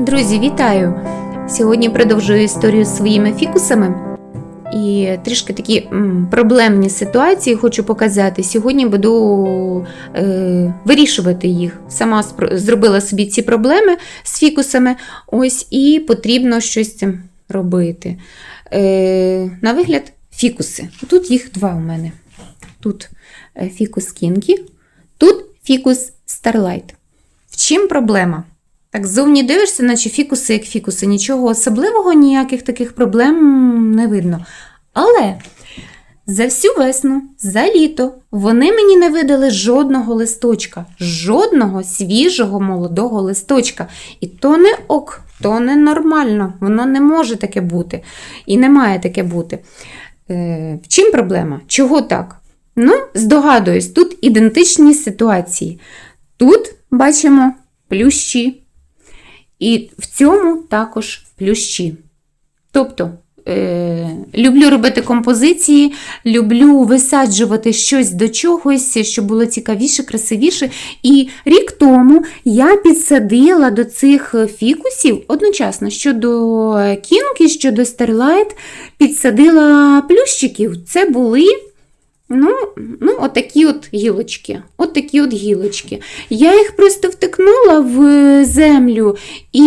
Друзі, вітаю! Сьогодні продовжую історію з своїми фікусами. І трішки такі проблемні ситуації хочу показати. Сьогодні буду е, вирішувати їх. Сама зробила собі ці проблеми з фікусами, ось і потрібно щось цим робити. Е, на вигляд, фікуси. Тут їх два у мене. Тут е, фікус Кінкі, тут фікус Starlight. В чим проблема? Так, ззовні дивишся, наче фікуси як фікуси. Нічого особливого, ніяких таких проблем не видно. Але за всю весну, за літо вони мені не видали жодного листочка, жодного свіжого молодого листочка. І то не ок, то не нормально, воно не може таке бути. І не має таке бути. Е, в чим проблема? Чого так? Ну, здогадуюсь, тут ідентичні ситуації. Тут бачимо плющі, і в цьому також плющі. Тобто, е, люблю робити композиції, люблю висаджувати щось до чогось, щоб було цікавіше, красивіше. І рік тому я підсадила до цих фікусів одночасно щодо кінки, щодо Starlight, підсадила плющиків. Це були. Ну, ну, отакі от гілочки. От такі от гілочки. Я їх просто втикнула в землю і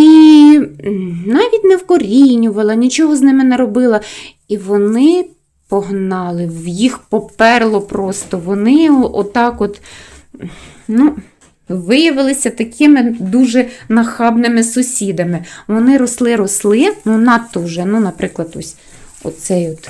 навіть не вкорінювала, нічого з ними не робила. І вони погнали, їх поперло просто. Вони отак от, ну, виявилися такими дуже нахабними сусідами. Вони росли, росли, ну надто вже, ну, наприклад, ось оцей от.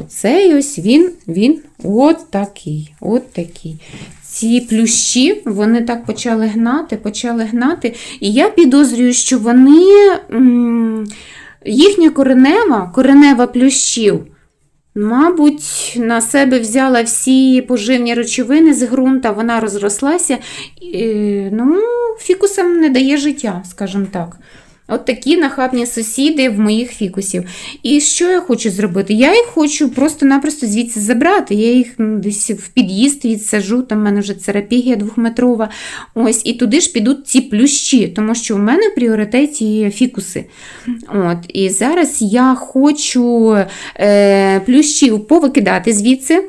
Оцей ось він, він от такий, от такий. Ці плющі, вони так почали гнати, почали гнати. І я підозрюю, що вони, їхня коренева, коренева плющів, мабуть, на себе взяла всі поживні речовини з ґрунта, вона розрослася. І, ну, фікусам не дає життя, скажімо так. От такі нахабні сусіди в моїх фікусів. І що я хочу зробити? Я їх хочу просто-напросто звідси забрати. Я їх десь в під'їзд відсажу, там в мене вже церапігія двохметрова. Ось, і туди ж підуть ці плющі, тому що в мене в пріоритеті фікуси. От, і зараз я хочу е, плющів повикидати звідси.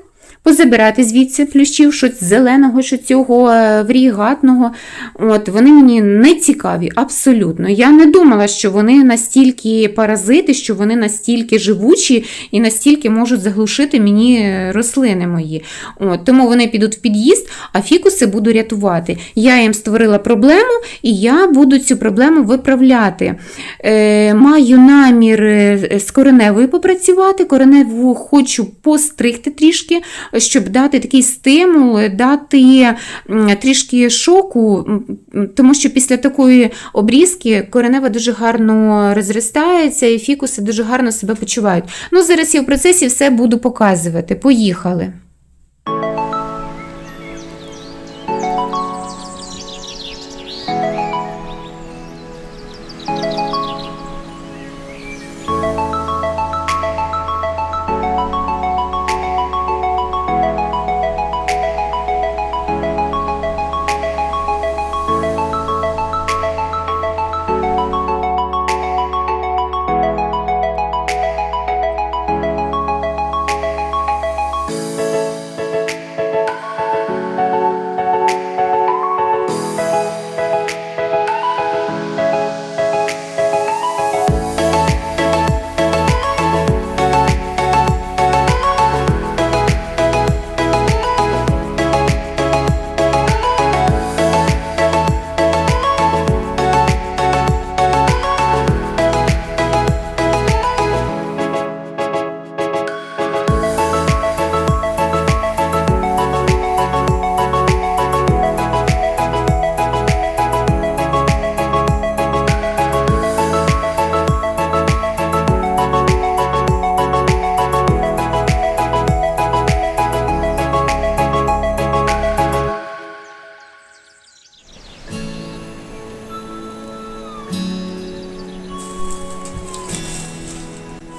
Позабирати звідси плющів, щось зеленого, що цього е, врігатного. От, вони мені не цікаві, абсолютно. Я не думала, що вони настільки паразити, що вони настільки живучі і настільки можуть заглушити мені е, рослини мої. От, тому вони підуть в під'їзд, а фікуси буду рятувати. Я їм створила проблему, і я буду цю проблему виправляти. Е, маю намір е, з кореневою попрацювати. Кореневу хочу постригти трішки, щоб дати такий стимул, дати трішки шоку, тому що після такої обрізки коренева дуже гарно розростається, і фікуси дуже гарно себе почувають. Ну, зараз я в процесі все буду показувати. Поїхали.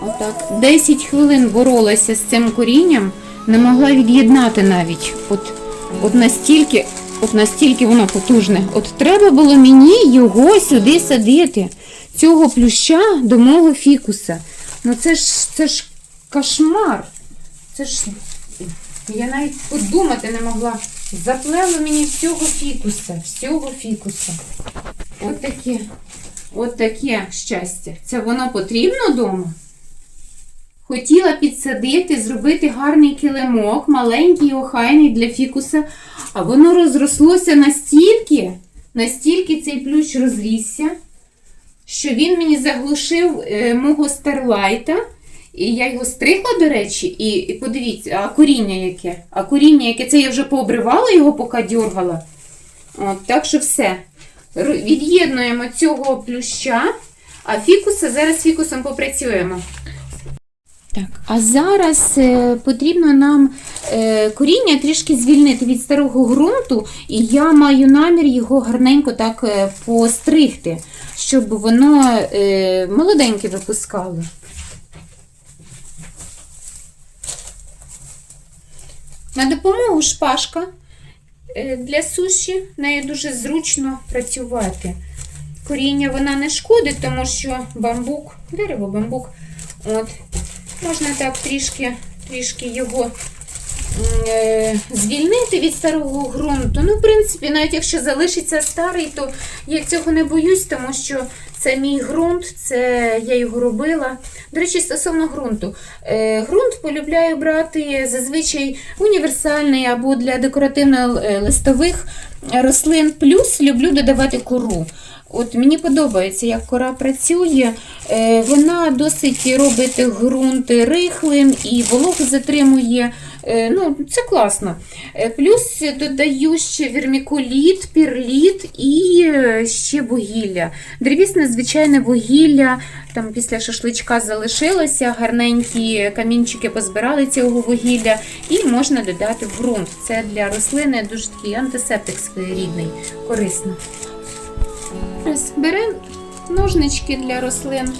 Отак 10 хвилин боролася з цим корінням, не могла від'єднати навіть. От, от настільки, от настільки воно потужне. От треба було мені його сюди садити. цього плюща до мого фікуса. Ну це ж це ж кошмар. Це ж я навіть подумати не могла. Заплело мені всього фікуса, всього фікуса. От таке, от таке щастя. Це воно потрібно вдома? Хотіла підсадити, зробити гарний килимок, маленький, охайний для фікуса, а воно розрослося настільки, настільки цей плющ розрісся, що він мені заглушив е, мого старлайта. І я його стригла, до речі, і, і подивіться, а коріння яке? А коріння яке? Це я вже пообривала його, поки дергала. От, так що все. Від'єднуємо цього плюща, а фікуса, зараз фікусом попрацюємо. Так, а зараз е, потрібно нам е, коріння трішки звільнити від старого ґрунту, і я маю намір його гарненько так е, постригти, щоб воно молоденьке випускало. На допомогу шпажка для суші, нею дуже зручно працювати. Коріння вона не шкодить, тому що бамбук, дерево, бамбук. От, можна так трішки, трішки його е, звільнити від старого ґрунту. Ну, в принципі, навіть якщо залишиться старий, то я цього не боюсь, тому що це мій ґрунт, це я його робила. До речі, стосовно ґрунту. Е, ґрунт полюбляю брати зазвичай універсальний або для декоративно-листових рослин. Плюс люблю додавати кору. От мені подобається, як кора працює. Е, Вона досить робить ґрунт рихлим і вологу затримує. Е, Ну, це класно. Е, Плюс додаю ще вермікуліт, пірліт і ще вугілля. Древісне звичайне вугілля. Там після шашличка залишилося, гарненькі камінчики позбирали цього вугілля, і можна додати в ґрунт. Це для рослини дуже такий антисептик своєрідний, корисно. Ось беремо ножнички для рослин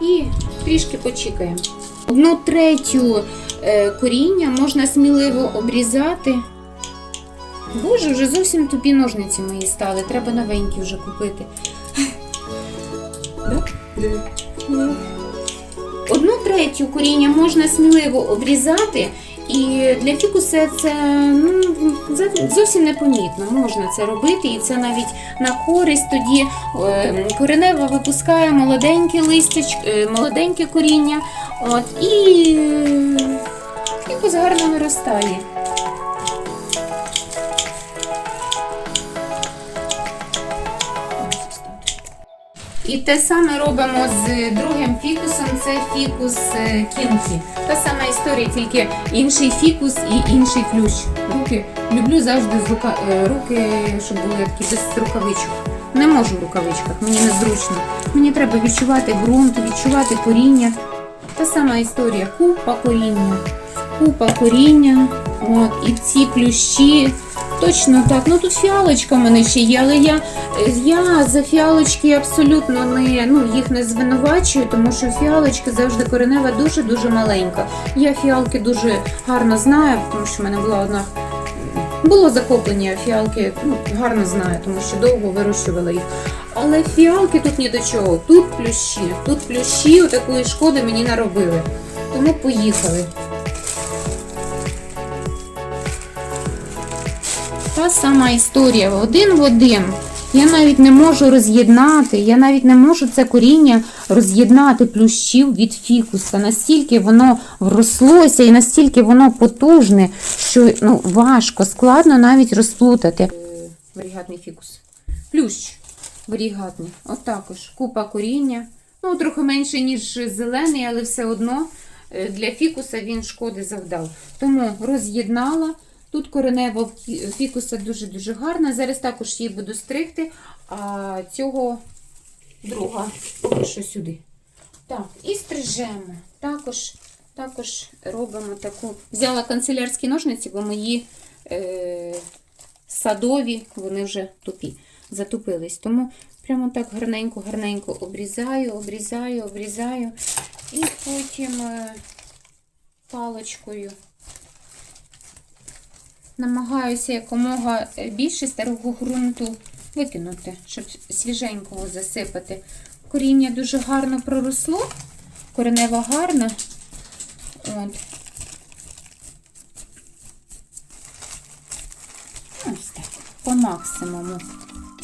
і трішки почікаємо. Одну третю е, коріння можна сміливо обрізати. Боже, вже зовсім тупі ножниці мої стали. Треба новенькі вже купити. Ну. Одну третю коріння можна сміливо обрізати, і для фікуса це ну, зовсім непомітно. Можна це робити, і це навіть на користь. Тоді е, коренева випускає молоденьке листяч, е, молоденьке коріння, от, і е, фікус гарно наростає. І те саме робимо з другим фікусом, це фікус е, кінкі. Та сама історія, тільки інший фікус і інший плющ. Руки люблю завжди з рука, е, руки, щоб були такі без рукавичок. Не можу в рукавичках, мені незручно. Мені треба відчувати ґрунт, відчувати коріння. Та сама історія, купа коріння. Купа коріння. От, і ці плющі. Точно так. Ну тут фіалочка в мене ще є, але я, я за фіалочки абсолютно не, ну, їх не звинувачую, тому що фіалочки завжди коренева дуже-дуже маленька. Я фіалки дуже гарно знаю, тому що в мене була одна. Було захоплення фіалки, ну, гарно знаю, тому що довго вирощувала їх. Але фіалки тут ні до чого. Тут плющі, тут плющі, отакої шкоди мені наробили. Тому поїхали. Та сама історія один в один. Я навіть не можу роз'єднати, я навіть не можу це коріння роз'єднати плющів від фікуса. Настільки воно врослося і настільки воно потужне, що ну, важко, складно навіть розплутати. Варігатний фікус. Плющ варігатний. От також. Купа коріння. Ну, трохи менше, ніж зелений, але все одно е, для фікуса він шкоди завдав. Тому роз'єднала. Тут коренева фікуса дуже-дуже гарна. Зараз також її буду стригти, а цього друга що сюди. Так, і стрижемо. Також, також робимо таку. Взяла канцелярські ножниці, бо мої е, садові, вони вже тупі, затупились. Тому прямо так гарненько-гарненько обрізаю, обрізаю, обрізаю. І потім е, паличкою намагаюся якомога більше старого ґрунту викинути, щоб свіженького засипати. Коріння дуже гарно проросло, коренева гарна. От. Ось так, по максимуму.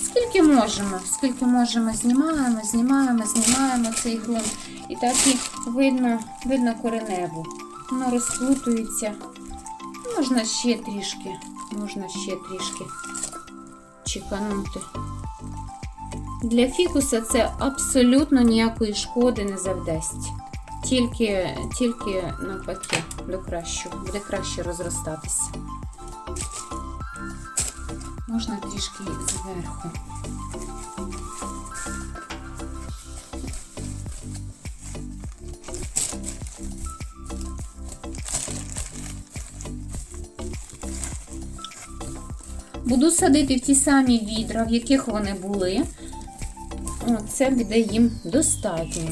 Скільки можемо, скільки можемо, знімаємо, знімаємо, знімаємо цей ґрунт. І так і видно, видно кореневу. Воно розплутується. Можна ще трішки, можна ще трішки чеканути. Для фікуса це абсолютно ніякої шкоди не завдасть. Тільки, тільки навпаки, до кращого, буде краще розростатися. Можна трішки зверху. Буду садити в ті самі відра, в яких вони були. Це буде їм достатньо.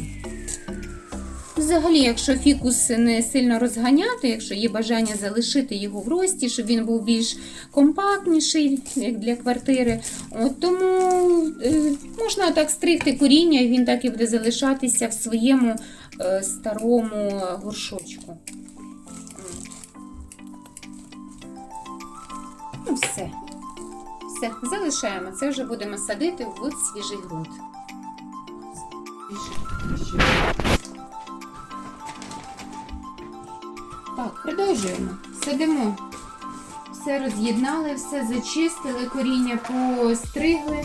Взагалі, якщо фікус не сильно розганяти, якщо є бажання залишити його в рості, щоб він був більш компактніший, як для квартири, от, тому е, можна так стригти коріння, і він так і буде залишатися в своєму е, старому горшочку. Ну, все. Все, залишаємо. Це вже будемо садити в свіжий ґрунт. Так, продовжуємо. Садимо. Все роз'єднали, все зачистили, коріння постригли,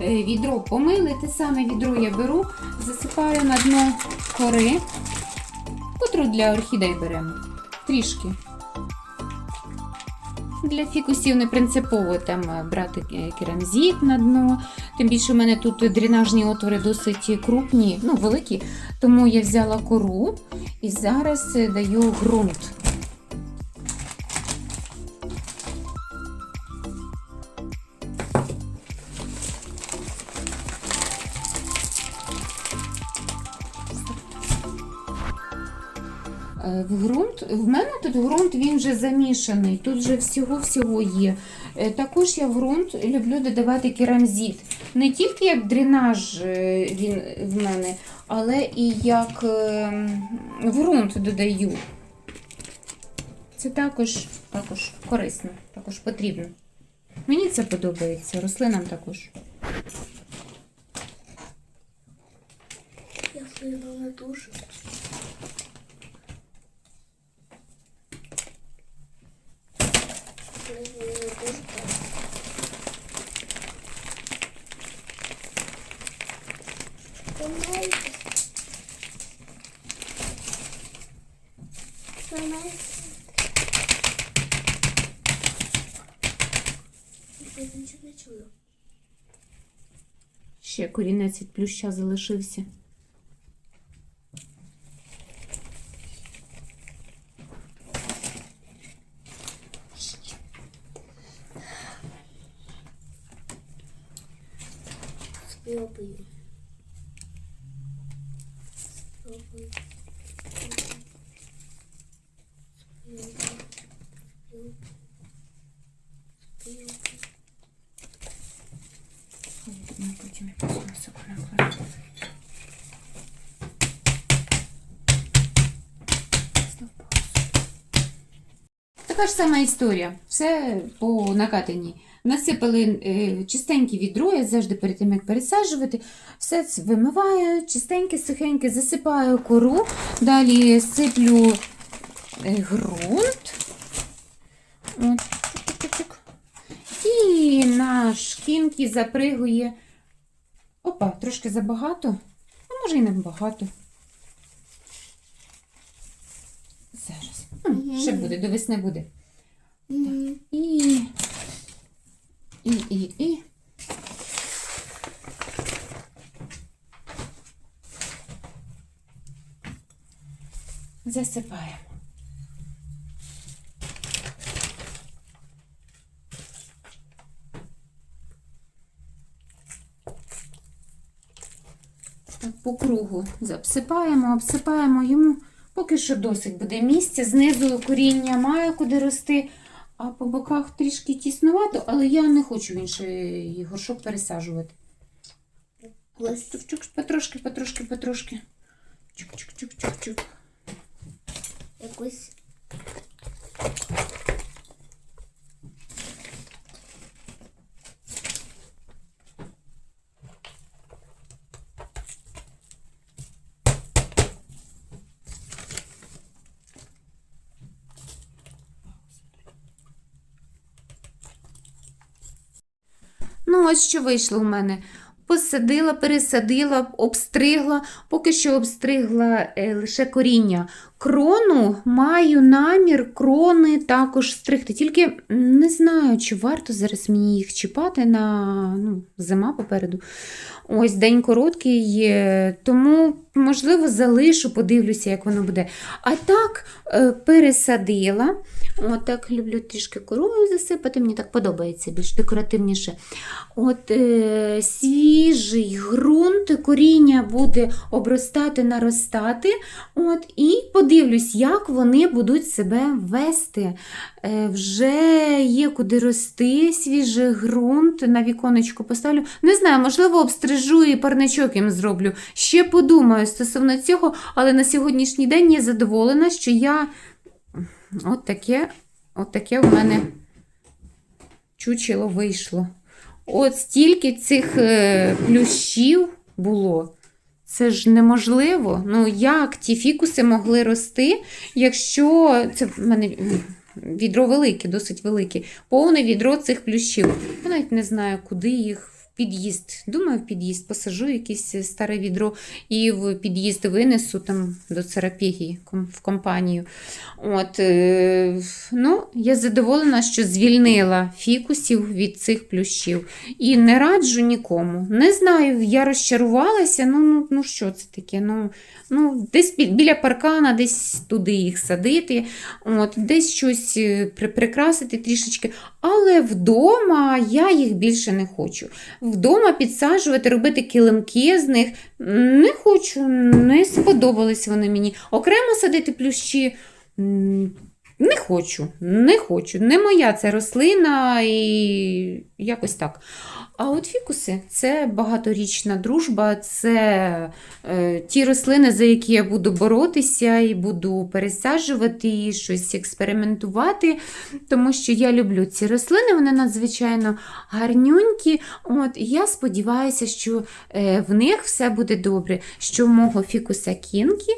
е, відро помили. Те саме відро я беру, засипаю на дно кори, котру для орхідей беремо. Трішки. Для фікусів не принципово там е, брати керамзіт керамзит на дно. Тим більше у мене тут дренажні отвори досить крупні, ну великі. Тому я взяла кору і зараз е, даю ґрунт. В ґрунт, в мене тут ґрунт він вже замішаний, тут вже всього-всього є. Е, Також я ґрунт люблю додавати керамзит. Не тільки як дренаж е, він в мене, але і як е, в ґрунт додаю. Це також, також корисно, також потрібно. Мені це подобається, рослинам також. Я вплинула на душу. Вплинула на душу. Помагайте. Помагайте. Я нічого не чую. Ще корінець від плюща залишився. Потім якусь мисок накладемо. Така ж сама історія. Все по накатанні. Насипали е, чистеньке відро, я завжди перед тим, як пересаджувати, все це вимиваю, чистеньке, сухеньке, засипаю кору, далі сиплю е, ґрунт. От. І на шкінки запригує. Опа, трошки забагато. А може і не багато. Зараз. М, Мгм. Ще буде, до весни буде. Мгм. І. І, і, і. Засипаємо. Так, по кругу обсипаємо, обсипаємо йому. Поки що досить буде місця. Знизу коріння має куди рости, а по боках трішки тіснувато, але я не хочу в інший горшок пересаджувати. Потрошки, потрошки, потрошки. Чук-чук-чук-чук-чук. якось ось що вийшло у мене. Посадила, пересадила, обстригла, поки що обстригла е, лише коріння. Крону маю намір крони також стригти. Тільки не знаю, чи варто зараз мені їх чіпати на ну, зима попереду. Ось день короткий, тому, можливо, залишу, подивлюся, як воно буде. А так е, пересадила. От так люблю трішки корою засипати, мені так подобається більш декоративніше. От е, свіжий ґрунт, коріння буде обростати, наростати. От, і подивлюсь, як вони будуть себе вести. Е, вже є куди рости, свіжий ґрунт, на віконечко поставлю. Не знаю, можливо, обстрижу і парничок їм зроблю. Ще подумаю стосовно цього, але на сьогоднішній день я задоволена, що я от таке, от таке в мене чучело вийшло. От стільки цих е, плющів було. Це ж неможливо. Ну, як ті фікуси могли рости, якщо це в мене відро велике, досить велике, повне відро цих плющів. Я навіть не знаю, куди їх під'їзд. Думаю, в під'їзд посажу якесь старе відро і в під'їзд винесу там до церапії в компанію. От, е, ну, я задоволена, що звільнила фікусів від цих плющів. І не раджу нікому. Не знаю, я розчарувалася. Ну, ну, ну що це таке? Ну, ну, десь біля паркана, десь туди їх садити, от, десь щось е, прикрасити трішечки. Але вдома я їх більше не хочу. Вдома підсаджувати, робити килимки з них не хочу, не сподобались вони мені. Окремо садити плющі. Не хочу, не хочу. Не моя це рослина і якось так. А от фікуси це багаторічна дружба, це е, ті рослини, за які я буду боротися і буду пересаджувати, і щось експериментувати, тому що я люблю ці рослини, вони надзвичайно гарнюнькі. От, і я сподіваюся, що е, в них все буде добре, що в мого фікуса кінкі,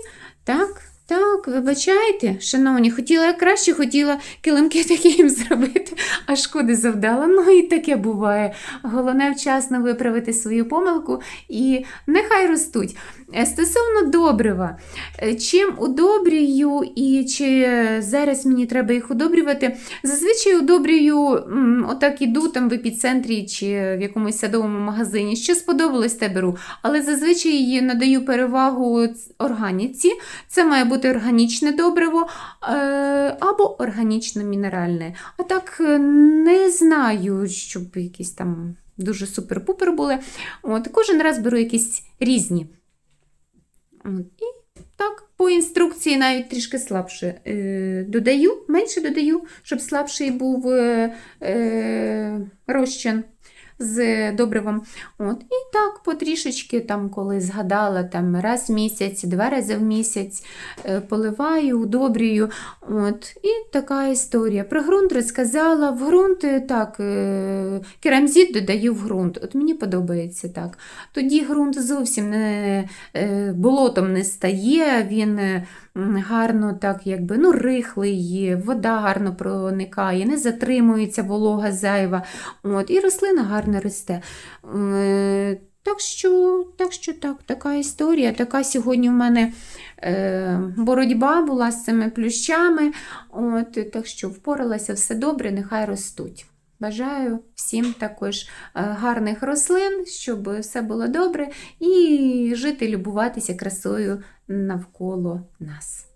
так. Так, вибачайте, шановні, хотіла я краще, хотіла килимки такі їм зробити, а шкоди завдала. Ну і таке буває. Головне вчасно виправити свою помилку і нехай ростуть. Е, Стосовно добрива, е, чим удобрюю і чи зараз мені треба їх удобрювати, зазвичай удобрюю, отак іду там в епіцентрі чи в якомусь садовому магазині. Що сподобалось, те беру. Але зазвичай надаю перевагу органіці. Це має бути органічне добриво е, або органічно-мінеральне. А так не знаю, щоб якісь там дуже супер-пупер були. От, кожен раз беру якісь різні. І так, по інструкції навіть трішки слабше е, додаю, менше додаю, щоб слабший був е, е, розчин з добривом. От, і так, потрішечки, там, коли згадала, там, раз в місяць, два рази в місяць е, поливаю, удобрюю. От, і така історія. Про ґрунт розказала. В ґрунт е, так, е, керамзит додаю в ґрунт. От мені подобається так. Тоді ґрунт зовсім не болотом не стає, він гарно так, якби, ну, рихлий, вода гарно проникає, не затримується волога зайва. От, і рослина гарно росте. Е, Так що, так що так, така історія. Така сьогодні в мене е, боротьба була з цими плющами. От, так що впоралася все добре, нехай ростуть. Бажаю всім також е, гарних рослин, щоб все було добре, і жити, любуватися красою навколо нас.